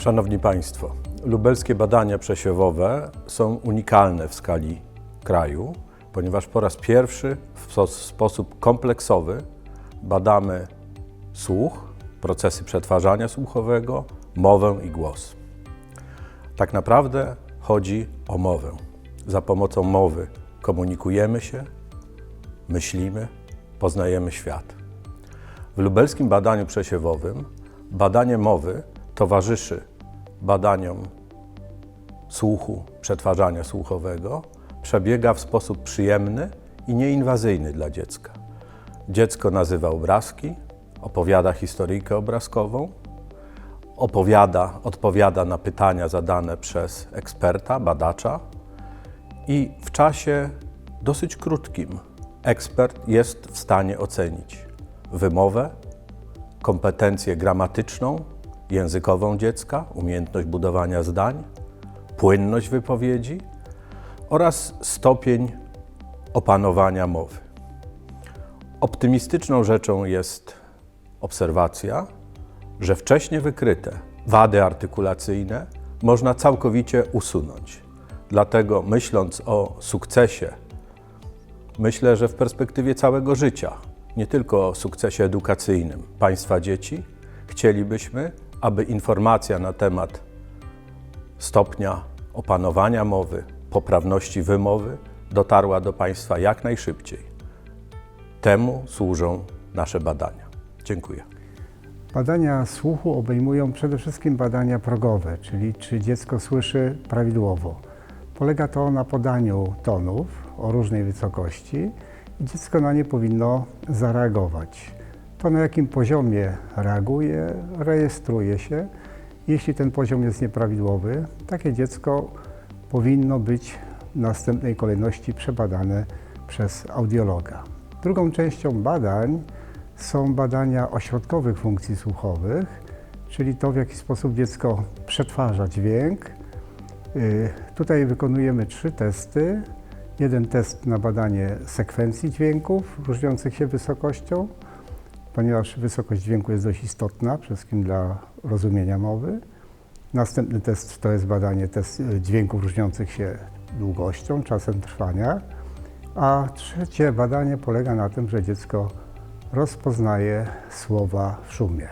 Szanowni Państwo, lubelskie badania przesiewowe są unikalne w skali kraju, ponieważ po raz pierwszy w sposób kompleksowy badamy słuch, procesy przetwarzania słuchowego, mowę i głos. Tak naprawdę chodzi o mowę. Za pomocą mowy komunikujemy się, myślimy, poznajemy świat. W lubelskim badaniu przesiewowym badanie mowy towarzyszy badaniom słuchu, przetwarzania słuchowego, przebiega w sposób przyjemny i nieinwazyjny dla dziecka. Dziecko nazywa obrazki, opowiada historyjkę obrazkową, opowiada, odpowiada na pytania zadane przez eksperta, badacza i w czasie dosyć krótkim ekspert jest w stanie ocenić wymowę, kompetencję gramatyczną, językową dziecka, umiejętność budowania zdań, płynność wypowiedzi oraz stopień opanowania mowy. Optymistyczną rzeczą jest obserwacja, że wcześnie wykryte wady artykulacyjne można całkowicie usunąć. Dlatego myśląc o sukcesie, myślę, że w perspektywie całego życia, nie tylko o sukcesie edukacyjnym państwa dzieci, chcielibyśmy, aby informacja na temat stopnia opanowania mowy, poprawności wymowy dotarła do Państwa jak najszybciej. Temu służą nasze badania. Dziękuję. Badania słuchu obejmują przede wszystkim badania progowe, czyli czy dziecko słyszy prawidłowo. Polega to na podaniu tonów o różnej wysokości i dziecko na nie powinno zareagować. To na jakim poziomie reaguje, rejestruje się. Jeśli ten poziom jest nieprawidłowy, takie dziecko powinno być w następnej kolejności przebadane przez audiologa. Drugą częścią badań są badania ośrodkowych funkcji słuchowych, czyli to, w jaki sposób dziecko przetwarza dźwięk. Y, Tutaj wykonujemy trzy testy. Jeden test na badanie sekwencji dźwięków różniących się wysokością, ponieważ wysokość dźwięku jest dość istotna, przede wszystkim dla rozumienia mowy. Następny test to jest badanie test y, dźwięków różniących się długością, czasem trwania. A trzecie badanie polega na tym, że dziecko rozpoznaje słowa w szumie.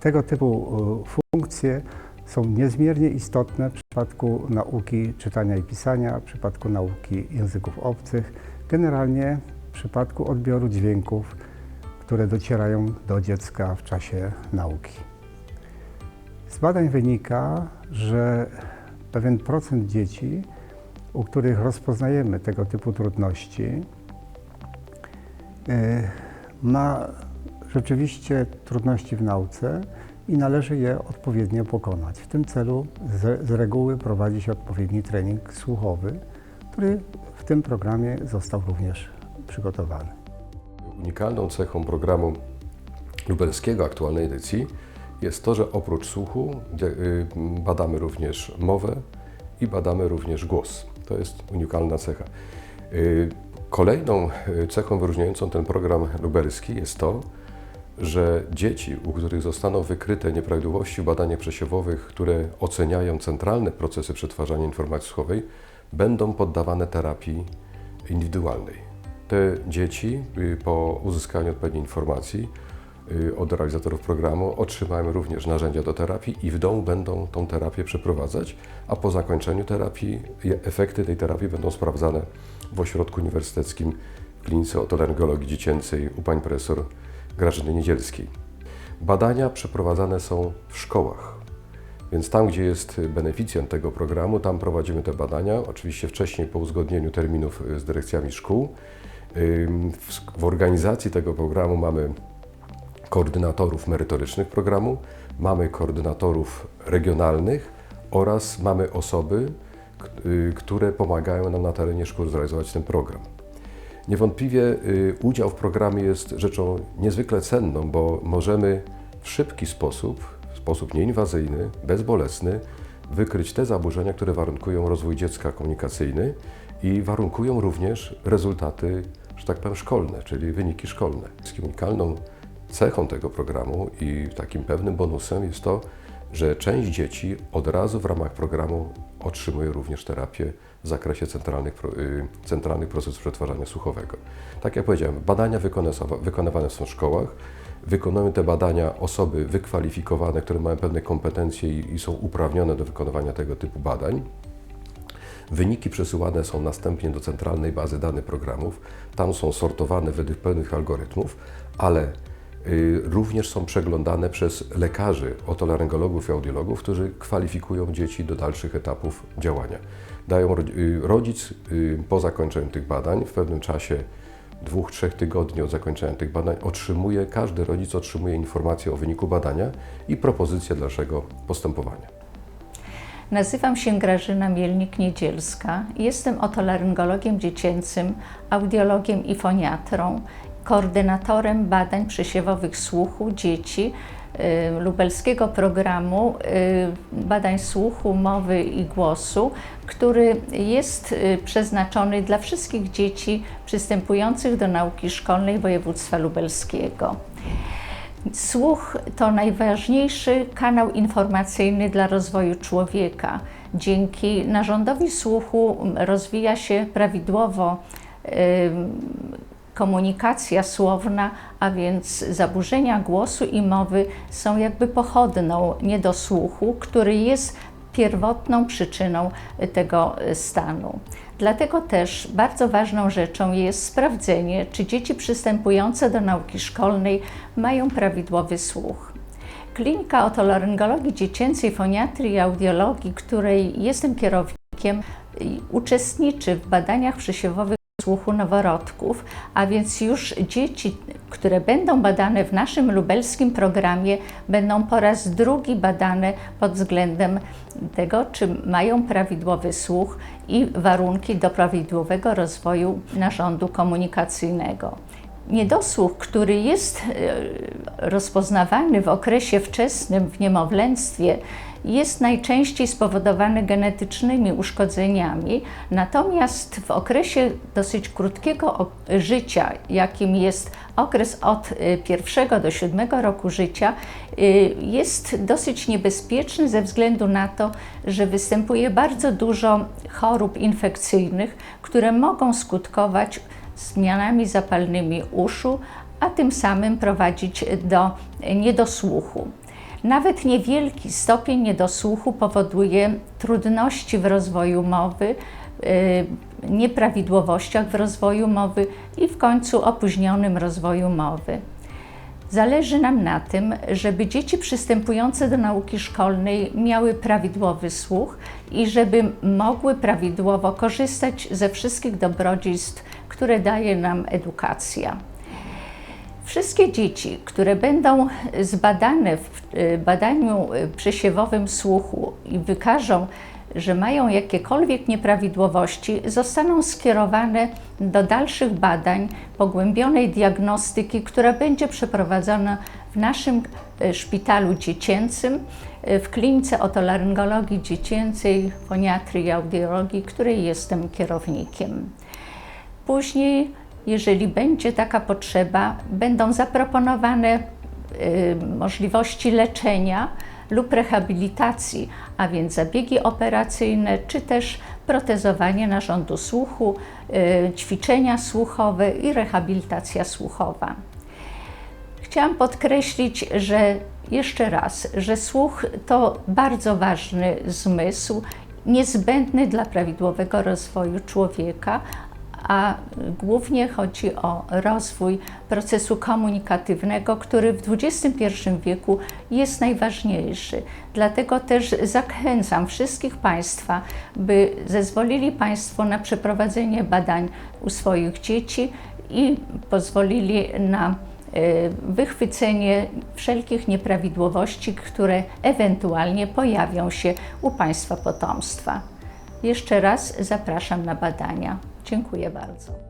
Tego typu y, funkcje są niezmiernie istotne w przypadku nauki czytania i pisania, w przypadku nauki języków obcych, generalnie w przypadku odbioru dźwięków, które docierają do dziecka w czasie nauki. Z badań wynika, że pewien procent dzieci, u których rozpoznajemy tego typu trudności, y, ma rzeczywiście trudności w nauce i należy je odpowiednio pokonać. W tym celu z, z reguły prowadzi się odpowiedni trening słuchowy, który w tym programie został również przygotowany. Unikalną cechą programu lubelskiego aktualnej edycji jest to, że oprócz słuchu y, badamy również mowę i badamy również głos. To jest unikalna cecha. Y, Kolejną y, cechą wyróżniającą ten program lubelski jest to, że dzieci, u których zostaną wykryte nieprawidłowości w badaniach przesiewowych, które oceniają centralne procesy przetwarzania informacji słuchowej, będą poddawane terapii indywidualnej. Te dzieci y, po uzyskaniu odpowiedniej informacji y, od realizatorów programu otrzymają również narzędzia do terapii i w domu będą tą terapię przeprowadzać, a po zakończeniu terapii efekty tej terapii będą sprawdzane w ośrodku uniwersyteckim w klinice otolaryngologii dziecięcej u pani profesor Grażyny Niedzielskiej. Badania przeprowadzane są w szkołach, więc tam, gdzie jest beneficjent tego programu, tam prowadzimy te badania, oczywiście wcześniej po uzgodnieniu terminów y, z dyrekcjami szkół. W, organizacji tego programu mamy koordynatorów merytorycznych programu, mamy koordynatorów regionalnych oraz mamy osoby, y, które pomagają nam na terenie szkół zrealizować ten program. Niewątpliwie y, udział w programie jest rzeczą niezwykle cenną, bo możemy w szybki sposób, w sposób nieinwazyjny, bezbolesny, wykryć te zaburzenia, które warunkują rozwój dziecka komunikacyjny i warunkują również rezultaty, że tak powiem, szkolne, czyli wyniki szkolne. Unikalną cechą tego programu i takim pewnym bonusem jest to, że część dzieci od razu w ramach programu otrzymuje również terapię w zakresie centralnych, y, centralnych procesów przetwarzania słuchowego. Tak jak powiedziałem, badania wykonywa- wykonywane są w szkołach. Wykonują te badania osoby wykwalifikowane, które mają pewne kompetencje i są uprawnione do wykonywania tego typu badań. Wyniki przesyłane są następnie do centralnej bazy danych programów. Tam są sortowane według pewnych algorytmów, ale y, również są przeglądane przez lekarzy, otolaryngologów i audiologów, którzy kwalifikują dzieci do dalszych etapów działania. Dają y, rodzic y, po zakończeniu tych badań w pewnym czasie dwóch, trzech tygodni od zakończenia tych badań otrzymuje, każdy rodzic otrzymuje informację o wyniku badania i propozycję dalszego postępowania. Nazywam się Grażyna Mielnik-Niedzielska. Jestem otolaryngologiem dziecięcym, audiologiem i foniatrą, koordynatorem badań przesiewowych słuchu dzieci y, lubelskiego programu y, badań słuchu, mowy i głosu, który jest y, przeznaczony dla wszystkich dzieci przystępujących do nauki szkolnej województwa lubelskiego. Słuch to najważniejszy kanał informacyjny dla rozwoju człowieka. Dzięki narządowi słuchu rozwija się prawidłowo komunikacja słowna, a więc zaburzenia głosu i mowy są jakby pochodną niedosłuchu, który jest pierwotną przyczyną tego stanu. Dlatego też bardzo ważną rzeczą jest sprawdzenie, czy dzieci przystępujące do nauki szkolnej mają prawidłowy słuch. Klinika otolaryngologii dziecięcej, foniatrii i audiologii, której jestem kierownikiem, uczestniczy w badaniach przesiewowych słuchu noworodków, a więc już dzieci, które będą badane w naszym lubelskim programie, będą po raz drugi badane pod względem tego, czy mają prawidłowy słuch i warunki do prawidłowego rozwoju narządu komunikacyjnego. Niedosłuch, który jest e, rozpoznawany w okresie wczesnym, w niemowlęctwie, jest najczęściej spowodowany genetycznymi uszkodzeniami, natomiast w okresie dosyć krótkiego życia, jakim jest okres od y, pierwszego do siódmego roku życia, y, jest dosyć niebezpieczny ze względu na to, że występuje bardzo dużo chorób infekcyjnych, które mogą skutkować zmianami zapalnymi uszu, a tym samym prowadzić do niedosłuchu. Nawet niewielki stopień niedosłuchu powoduje trudności w rozwoju mowy, y, nieprawidłowościach w rozwoju mowy i w końcu opóźnionym rozwoju mowy. Zależy nam na tym, żeby dzieci przystępujące do nauki szkolnej miały prawidłowy słuch i żeby mogły prawidłowo korzystać ze wszystkich dobrodziejstw, które daje nam edukacja. Wszystkie dzieci, które będą zbadane w y, badaniu y, przesiewowym słuchu i wykażą, że mają jakiekolwiek nieprawidłowości, zostaną skierowane do dalszych badań, pogłębionej diagnostyki, która będzie przeprowadzona w naszym y, szpitalu dziecięcym, w klinice otolaryngologii dziecięcej, foniatrii i audiologii, której jestem kierownikiem. Później, jeżeli będzie taka potrzeba, będą zaproponowane y, możliwości leczenia lub rehabilitacji, a więc zabiegi operacyjne, czy też protezowanie narządu słuchu, y, ćwiczenia słuchowe i rehabilitacja słuchowa. Chciałam podkreślić, że jeszcze raz, że słuch to bardzo ważny zmysł, niezbędny dla prawidłowego rozwoju człowieka, a głównie chodzi o rozwój procesu komunikatywnego, który w XXI wieku jest najważniejszy. Dlatego też zachęcam wszystkich Państwa, by zezwolili Państwo na przeprowadzenie badań u swoich dzieci i pozwolili na y, wychwycenie wszelkich nieprawidłowości, które ewentualnie pojawią się u Państwa potomstwa. Jeszcze raz zapraszam na badania. Dziękuję bardzo.